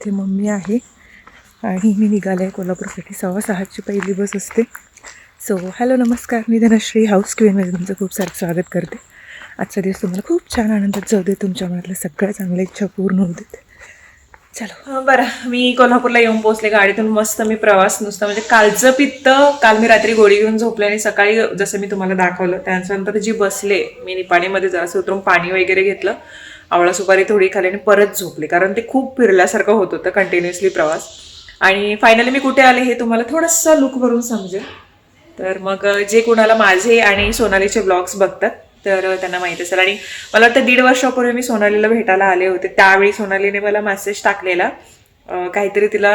इथे मम्मी आहे. आणि मी निघाले आहे कोल्हापूरसाठी. सव्वा सहाची पहिली बस असते. सो हॅलो नमस्कार. मी धनश्री हाऊस क्वीनमध्ये तुमचं खूप सारं स्वागत करते. आजचा दिवस तुम्हाला खूप छान आनंदात जाऊ दे. तुमच्या मनातल्या सगळ्या चांगल्या इच्छा पूर्ण होऊ देत. चलो. बरं. मी कोल्हापूरला येऊन पोहोचले. गाडीतून मस्त मी प्रवास नुसता म्हणजे कालचं पित्त काल मी रात्री गोळी घेऊन झोपले आणि सकाळी जसं मी तुम्हाला दाखवलं त्यानंतर जी बसले मी निपाणीमध्ये जरासं उतरून पाणी वगैरे घेतलं. आवळा सुपारी थोडी खाली आणि परत झोपले कारण ते खूप फिरल्यासारखं होत होतं कंटिन्युअसली प्रवास. आणि फायनली मी कुठे आले हे तुम्हाला थोडंसं लुक भरून समजेल. तर मग जे कोणाला माझे आणि सोनालीचे ब्लॉग्स बघतात तर त्यांना माहीत असेल. आणि मला वाटतं दीड वर्षापूर्वी मी सोनालीला भेटायला आले होते. त्यावेळी सोनालीने मला मेसेज टाकलेला काहीतरी तिला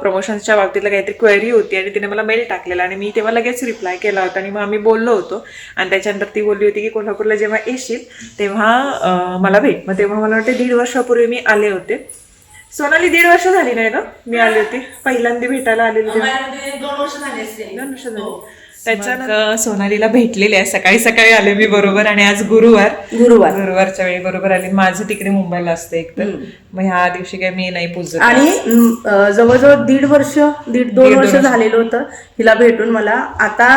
प्रमोशन्सच्या बाबतीतला काहीतरी क्वेरी होती आणि तिने मला मेल टाकलेला आणि मी तेव्हा लगेच रिप्लाय केला होता आणि मग आम्ही बोललो होतो. आणि त्याच्यानंतर ती बोलली होती की कोल्हापूरला जेव्हा येशील तेव्हा मला भेट. मग तेव्हा मला वाटतं दीड वर्षापूर्वी मी आले होते. सोनाली दीड वर्ष झाली नाही ना मी आले होते. पहिल्यांदा भेटायला आलेली तेव्हा. दोन वर्ष झाले त्याच्यानंतर सोनालीला भेटलेले आहे. सकाळी सकाळी आले मी बरोबर आणि आज गुरुवार. गुरुवार. गुरुवारच्या वेळी बरोबर आले. माझं तिकडे मुंबईला असतं एकतर मग ह्या दिवशी काय मी नाही पुजत. आणि जवळजवळ दीड वर्ष दीड दोन वर्ष झालेलं होतं हिला भेटून मला. आता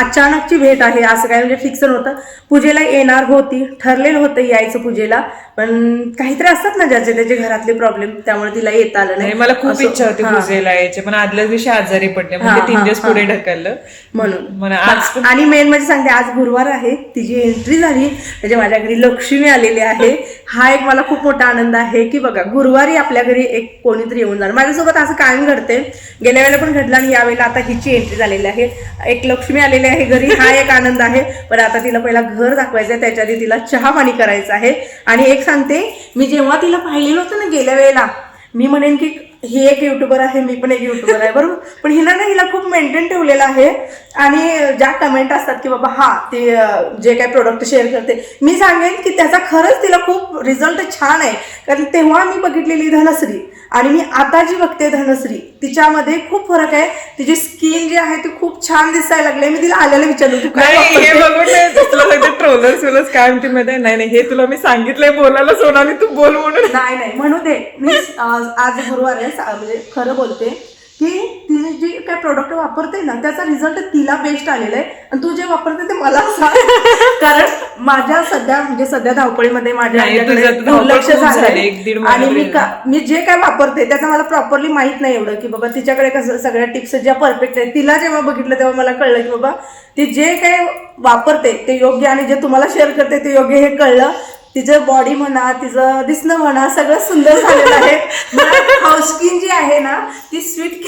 अचानकची भेट आहे. असं काय म्हणजे फिक्स नव्हतं. पूजेला येणार होती. ठरलेलं होतं यायचं पूजेला. पण काहीतरी असतात ना ज्याचे त्याचे घरातले प्रॉब्लेम त्यामुळे तिला येता आलं नाही. मला खूप इच्छा होती पूजेला यायची. पण आदल्याच दिवशी आजारी पडले. म्हणजे तीन दिवस पुढे ढकललं. म्हणून. आज आणि मेन म्हणजे सांगते आज गुरुवार आहे तिची एंट्री झाली. म्हणजे माझ्या घरी लक्ष्मी आलेली आहे. हा एक मला खूप मोठा आनंद आहे की बघा गुरुवारी आपल्या घरी एक कोणीतरी येऊन जाणार. माझ्यासोबत असं कायम घडते गेल्या वेळेला पण घडलं आणि यावेळेला आता हिची एंट्री झालेली आहे. एक लक्ष्मी आलेली आहे घरी हा एक आनंद आहे. पण आता तिला पहिला घर दाखवायचं आहे त्याच्या आधी तिला चहा पाणी करायचं आहे. आणि एक सांगते मी जेव्हा तिला पाहिलेलं होतं ना गेल्या वेळेला मी म्हणेन की ही एक युट्यूबर आहे मी पण एक युट्यूबर आहे बरोबर? पण हिला ना हिला खूप मेंटेन ठेवलेलं आहे. आणि ज्या कमेंट असतात की बाबा हा ते जे काही प्रोडक्ट शेअर करते मी सांगेन की त्याचा खरंच तिला खूप रिझल्ट छान आहे. कारण तेव्हा मी बघितलेली धनश्री आणि मी आता जी बघते धनश्री तिच्यामध्ये खूप फरक आहे. तिची स्किन जी आहे ती खूप छान दिसायला लागली मी तिला आल्याला विचारलं तू काय हे ट्रोलर्स काय म्हणते? नाही नाही हे तुला मी सांगितलंय बोलायला सोनाली तू बोल म्हणून. नाही नाही म्हणू दे. मी आज आज गुरुवार आहे सा- म्हणजे खरं बोलते की तिने जे काय प्रोडक्ट वापरते ना त्याचा रिझल्ट तिला बेस्ट आलेला आहे. आणि तू जे वापरते ते मला सांग. कारण माझ्या सध्या म्हणजे सध्या धावपळीमध्ये माझ्या नाही, ह्याच्याकडे तुझं तर धावपळ दुर्लक्ष खूप झाली, झालंय. एक दीड आणि मी. का मी जे काय वापरते त्याचं मला प्रॉपरली माहीत नाही एवढं की बाबा तिच्याकडे कसं सगळ्या टिप्स ज्या परफेक्ट आहेत तिला जेव्हा बघितलं तेव्हा मला कळलं की बाबा ती जे काय वापरते ते योग्य आणि जे तुम्हाला शेअर करते ते योग्य हे कळलं. तिचं बॉडी म्हणा तिचं दिसणं म्हणा सगळं सुंदर झालेलं आहे. हाऊस स्किन जी आहे ना ती स्वीट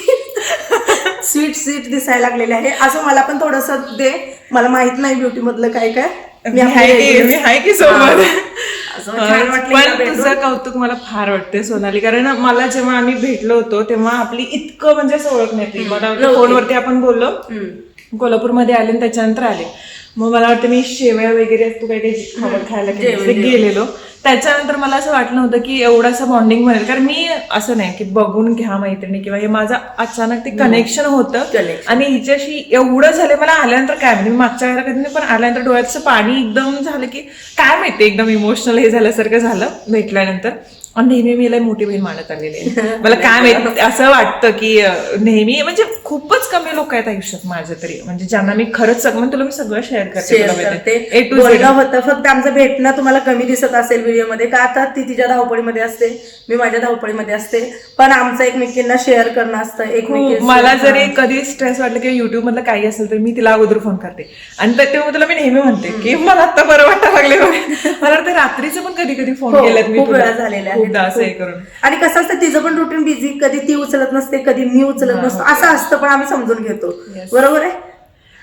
स्वीट स्वीट दिसायला लागलेली आहे. असं मला पण थोडस दे. मला माहीत नाही ब्युटी मधलं काय काय. मी आहे की सोबत? पण. तुझं कौतुक मला फार वाटते सोनाली. कारण मला जेव्हा आम्ही भेटलो होतो तेव्हा आपली इतकं म्हणजे असं ओळख मला वाटतं फोनवरती आपण बोललो. कोल्हापूरमध्ये आले आणि त्याच्यानंतर आले. मग मला वाटतं मी शेवया वगैरे तू काही काही खाबर खायला गेले- गेलेलो. त्याच्यानंतर मला असं वाटलं होतं की एवढं असं बॉन्डिंग बनेल कारण मी असं नाही की बघून घ्या मैत्रिणी किंवा हे माझं अचानक ते कनेक्शन होतं. Connection. आणि हिच्याशी एवढं झालं मला आल्यानंतर काय म्हणजे मागच्या वेळेला कधी पण आल्यानंतर डोळ्याचं पाणी एकदम झालं की काय माहिती एकदम इमोशनल हे झाल्यासारखं झालं भेटल्यानंतर. नेहमी मी लय मोठी बहीण मानत आलेली आहे. मला काय माहिती असं वाटतं की नेहमी म्हणजे खूपच कमी लोक आहेत आयुष्यात माझ्या तरी. म्हणजे ज्यांना मी खरंच सग- म्हणजे तुला मी सगळं शेअर करते होतं फक्त आमचं भेटणं तुम्हाला कमी दिसत असेल व्हिडिओमध्ये. का आता ती तिच्या धावपळीमध्ये असते? मी माझ्या धावपळीमध्ये असते. पण आमचं एकमेकींना शेअर करणं असतं एकमेकी मला जरी कधी स्ट्रेस वाटलं किंवा युट्यूब मधलं काही असेल तर मी तिला अगोदर फोन करते. आणि त्या- तेव्हा तुला मी नेहमी म्हणते की मला आता बरं वाटायला लागले मला वाटतं रात्रीचं पण कधी कधी फोन केलेत मी हो, खूप. वेळा झालेल्या. असं हे. करून. आणि कसं असतं तिचं पण रुटीन बिझी कधी ती उचलत नसते कधी मी उचलत नसतो. असं असतं पण आम्ही समजून घेतो. बरोबर आहे?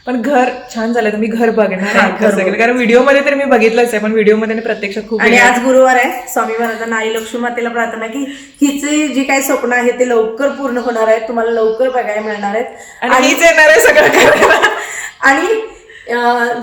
पण घर छान झालं मी घर बघणार आहे. कारण व्हिडिओमध्ये तर मी बघितलंच आहे पण व्हिडिओमध्ये आणि प्रत्यक्षात खूप आणि आज गुरुवार आहे. स्वामी महाराजांना आई लक्ष्मी मातेला प्रार्थना की हिचे जी काही स्वप्न आहे ते लवकर पूर्ण होणार आहेत. तुम्हाला लवकर बघायला मिळणार आहेत. आणि हीच येणार आहे सगळं आणि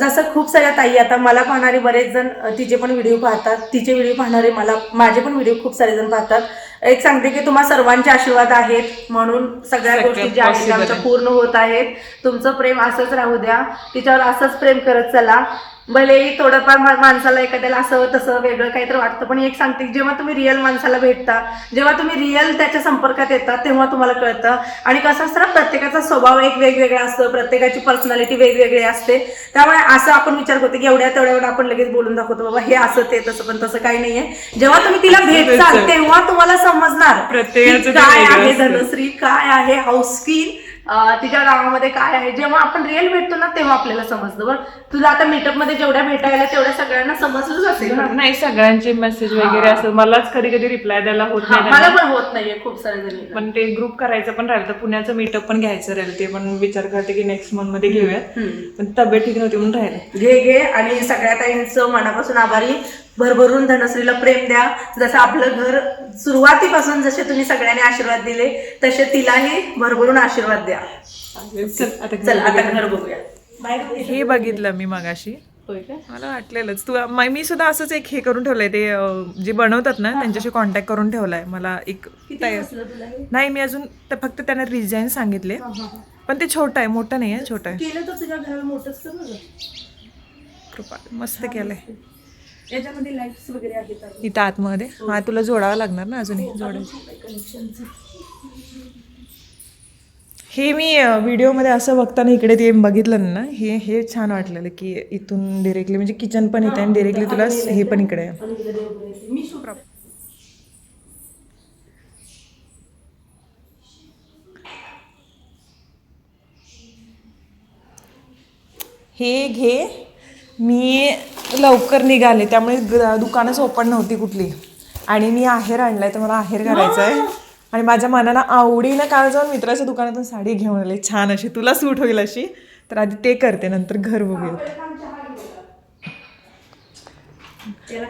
जसं खूप साऱ्या ताई आता मला पाहणारे बरेच जण तिचे पण व्हिडिओ पाहतात तिचे व्हिडिओ पाहणारे मला माझे पण व्हिडिओ खूप सारे जण पाहतात. एक सांगते की तुम्हा सर्वांचे आशीर्वाद आहेत म्हणून सगळ्या सगळं गोष्टी ज्या आहेत आमच्या. पूर्ण होत आहेत. तुमचं प्रेम असंच राहू द्या तिच्यावर असंच प्रेम करत चला. भलेही थोडंफार माणसाला एखाद्याला असं तसं वेगळं काहीतरी वाटतं पण एक सांगते जेव्हा तुम्ही रिअल माणसाला भेटता जेव्हा तुम्ही रिअल त्याच्या संपर्कात येता तेव्हा तुम्हाला कळतं. आणि कसं असतं ना प्रत्येकाचा स्वभाव एक वेगवेगळा असतो प्रत्येकाची पर्सनॅलिटी वेगवेगळी असते. त्यामुळे असं आपण विचार करतो की एवढ्या तेवढ्या एवढं आपण लगेच बोलून दाखवतो बाबा हे असं ते तसं पण तसं काही नाहीये. जेव्हा तुम्ही तिला भेटचाल तेव्हा तुम्हाला समजणार काय आहे. धनश्री काय आहे हाऊस स्किन तिच्या गावामध्ये काय आहे? जेव्हा आपण रिअल भेटतो ना तेव्हा आपल्याला समजतं बरं. तुला आता मीटअपमध्ये जेवढ्या भेटायला तेवढ्या सगळ्यांना समजलंच असेल ना. नाही सगळ्यांचे मेसेज वगैरे असं. मलाच कधी कधी रिप्लाय द्यायला होत हा, नाही मला. पण होत नाहीये खूप सारे जणी. पण ते ग्रुप करायचं पण राहिलं. तर पुण्याचं मीटअप पण घ्यायचं राहिलं. ते पण विचार करते की नेक्स्ट मंथमध्ये घेऊयात. पण तब्येत ठीक नव्हती म्हणून राहिलं. घे घे. आणि सगळ्या ताईंचं मनापासून आभारी. भरभरून धनश्रीला प्रेम द्या. जसं आपलं घर सुरुवातीपासून जसे तुम्ही सगळ्यांनी आशीर्वाद दिले तसे तिलाही भरभरून आशीर्वाद द्या. चल आता घर बघूया. हे बघितलं मी मगाशी. होय का? मला वाटलेलंच. तू मा- मी सुद्धा असंच एक हे करून ठेवलंय ते जे बनवतात ना त्यांच्याशी कॉन्टॅक्ट करून ठेवलाय. मला एक नाही मी अजून ते फक्त त्यांना डिझाईन सांगितले. पण ते छोटं आहे मोठं नाही आहे. छोटं आहे. कृपा मस्त केलंय. याच्यामध्ये लाईट्स वगैरे आहेत इथं आतमध्ये? हा. तुला जोडावं लागणार ना अजूनही जोडायचं हे मी व्हिडिओमध्ये असं बघताना इकडे ते बघितलं ना हे हे छान वाटलेलं की इथून डिरेक्टली म्हणजे किचन पण इथे आणि डिरेक्टली तुला हे पण इकडे. आहे. मी हे घे मी लवकर निघाले त्यामुळे ग- दुकानच ओपन नव्हती कुठली. आणि मी आहेर आणलाय तर मला आहेर करायचा आहे आणि माझ्या मनाला आवडीनं काल जाऊन मित्राच्या दुकानातून साडी घेऊन आले. छान अशी तुला सूट होईल अशी. तर आधी ते करते नंतर घर बघूयात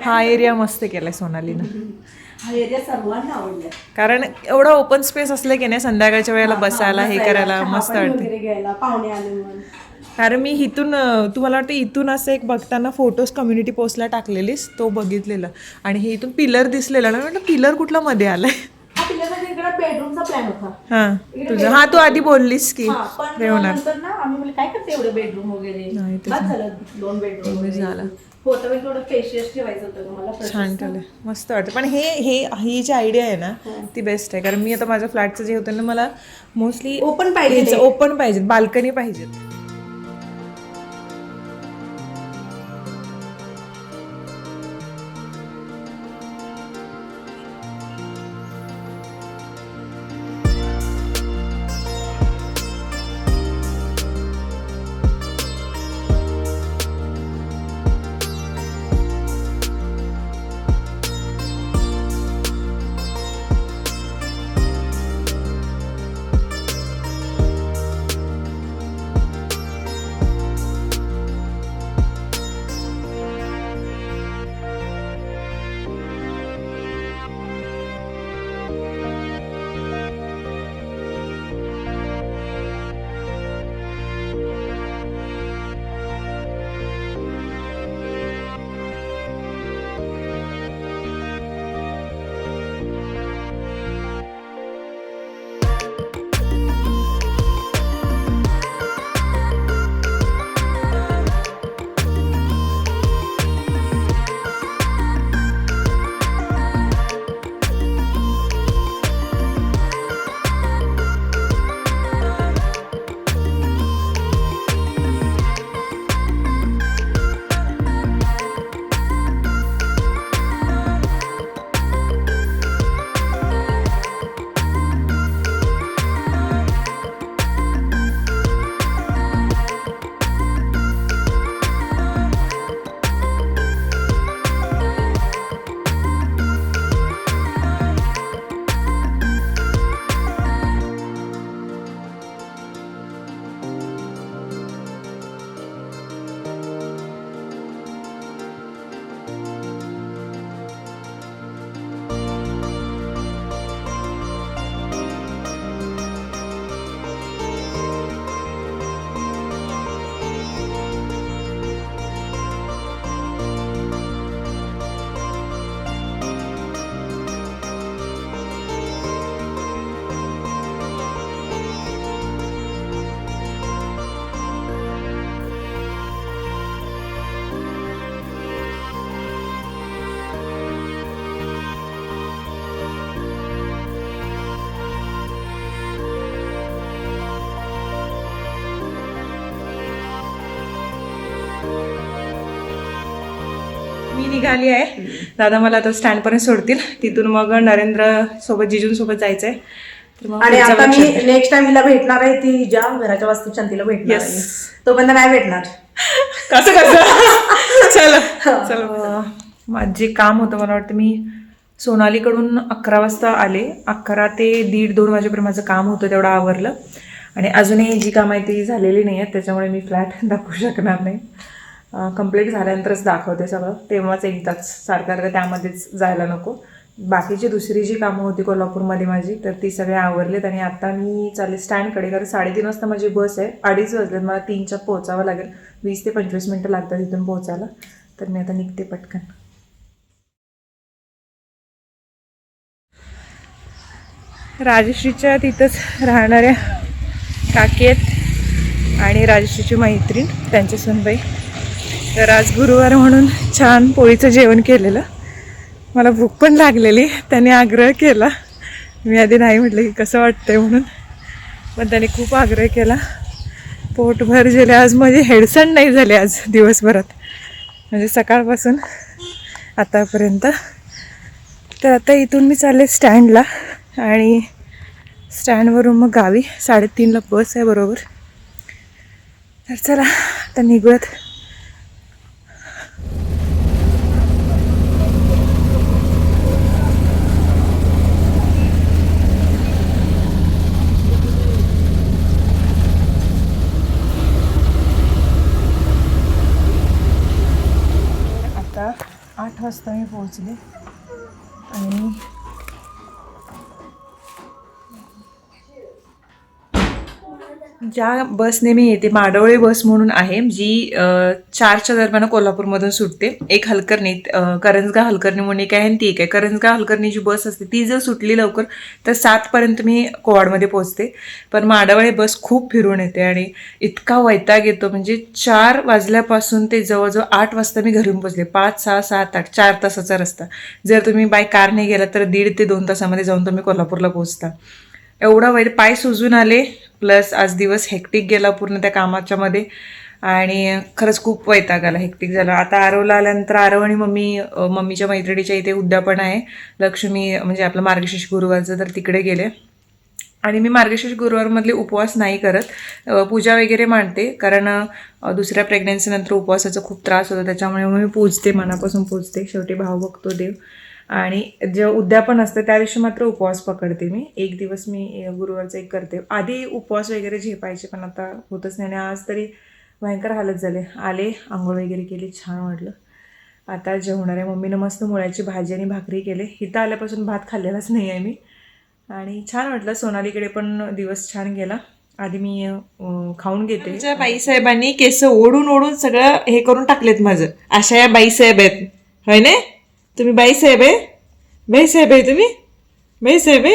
हा एरिया मस्त केलाय सोनालीनं. हा एरिया सर्वांना आवडला कारण एवढा ओपन स्पेस असलं की नाही संध्याकाळच्या वेळेला बसायला हे करायला मस्त वाटते. वगैरे घ्यायला पाहुणे आले म्हणून. कारण मी इथून तुम्हाला वाटतं इथून असं एक बघताना फोटोज कम्युनिटी पोस्टला टाकलेलीस तो बघितलेला. आणि हे इथून पिलर दिसलेला. ना म्हटलं पिलर कुठला मध्ये आलाय? हा बेडरूमचा प्लॅन होता. हा तुझं. हा तू आधी बोललीस की हा, काय करते एवढे बेडरूम वगैरे? झालं दोन बेडरूम वगैरे. झालं. छान ठेवलंय. मस्त वाटतं. पण हे हे ही जी आयडिया आहे ना ती बेस्ट आहे. कारण मी आता माझ्या फ्लॅटचं जे होतं ना मला मोस्टली ओपन पाहिजे ओपन पाहिजेत. बाल्कनी पाहिजेत. मी निघाली आहे. दादा मला आता स्टँड पर्यंत सोडतील. तिथून मग नरेंद्र सोबत जिजूंसोबत जायचंय. तर मग आणि आता मी नेक्स्ट टाइम हिला भेटणार आहे ती ज्या घराच्या वास्तू शांतीला भेटणार. आहे. तोपर्यंत नाही भेटणार? कसं कसं? चल चल. माझे काम होतं मला वाटतं मी सोनालीकडून अकरा वाजता आले. अकरा ते दीड दोन वाजेपर्यंत माझं काम होतं तेवढं आवरलं. आणि अजूनही जी काम आहे ती झालेली नाही आहेत त्याच्यामुळे मी फ्लॅट दाखवू शकणार नाही. कंप्लीट झाल्यानंतरच दाखवते सगळं. तेव्हाच एकदाच सारखं सारखं त्यामध्येच जायला नको. बाकीची दुसरी जी कामं होती कोल्हापूरमध्ये माझी तर ती सगळे आवरलेत आणि आता मी चालले स्टँडकडे. कारण साडेतीन वाजता माझी बस आहे. अडीच वाजले मला तीनच्या पोहोचावं लागेल. वीस ते पंचवीस मिनटं लागतात तिथून पोहोचायला. तर मी आता निघते पटकन. राजश्रीच्या तिथंच राहणाऱ्या काकी आहेत आणि राजश्रीची मैत्रीण त्यांच्या सुनबाई. तर आज गुरुवार म्हणून छान पोळीचं जेवण केलेलं. मला भूक पण लागलेली त्याने आग्रह केला. मी आधी नाही म्हटलं की कसं वाटतंय म्हणून पण त्याने खूप आग्रह केला. पोटभर गेले आज माझी हेडसण नाही झाले आज दिवसभरात. म्हणजे सकाळपासून आतापर्यंत. तर आता इथून मी चालले स्टँडला आणि स्टँडवरून मग गावी. साडेतीनला बस आहे बरोबर. तर चला आता निघूयात आता आठ वाजता मी पोहोचले. आणि ज्या बसने मी येते माडवळे बस म्हणून आहे जी चारच्या दरम्यान कोल्हापूरमधून सुटते. एक हलकर्णी करंजगा हलकर्णी म्हणून एक आहे आणि ती एक आहे. करंजगा हलकर्णी जी बस असते ती जर सुटली लवकर तर सातपर्यंत मी कोवाडमध्ये पोहोचते. पण माडवळे बस खूप फिरून येते आणि इतका वैताग येतो. म्हणजे चार वाजल्यापासून ते जवळजवळ आठ वाजता मी घरी पोहोचले. पाच सहा सात आठ चार तासाचा रस्ता. जर तुम्ही बाय कारने गेला तर दीड ते दोन तासामध्ये जाऊन तुम्ही कोल्हापूरला पोहोचता. एवढा वैर पाय सुजून आले प्लस आज दिवस हेक्टिक गेला पूर्ण त्या कामाच्यामध्ये आणि खरंच खूप वैताग आला हेक्टिक झाला. आता आरवला आल्यानंतर आरव आणि मम्मी मम्मीच्या मैत्रिणीच्या इथे उद्यापन आहे. लक्ष्मी म्हणजे आपलं मार्गशीर्ष गुरुवारचं तर तिकडे गेले. आणि मी मार्गशीर्ष गुरुवारमधले उपवास नाही करत. पूजा वगैरे मांडते कारण दुसऱ्या प्रेग्नन्सीनंतर उपवासाचा खूप त्रास होतो. त्याच्यामुळे मी पूजते मनापासून पूजते. शेवटी भाव बघतो देव. आणि जे उद्यापन असतं त्या दिवशी मात्र उपवास पकडते मी. एक दिवस मी गुरुवारचा एक करते. आधी उपवास वगैरे झेपायचे पण आता होतच नाही. आणि आज तरी भयंकर हालत झाले. आले आंघोळ वगैरे केली छान वाटलं. आता जेवणार आहे. मम्मीनं मस्त मुळ्याची भाजी आणि भाकरी केले. इथं आल्यापासून भात खाल्लेलाच नाही आहे मी. आणि छान वाटलं. सोनालीकडे पण दिवस छान गेला. आधी मी अं, खाऊन घेते. आमच्या बाईसाहेबांनी केस ओढून ओढून सगळं हे करून टाकलेत माझं. अशा या बाईसाहेब आहेत. होय ना? तुम्ही बाईसाहेब आहे? बाईसाहेब आहे तुम्ही? बाईसाहेब आहे?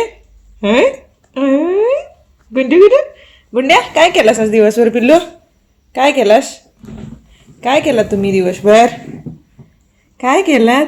होय? होय? गुंडी? गुंड्या काय केलास आज दिवसभर पिल्लू? काय केलास? काय केलात तुम्ही दिवसभर? काय केलात?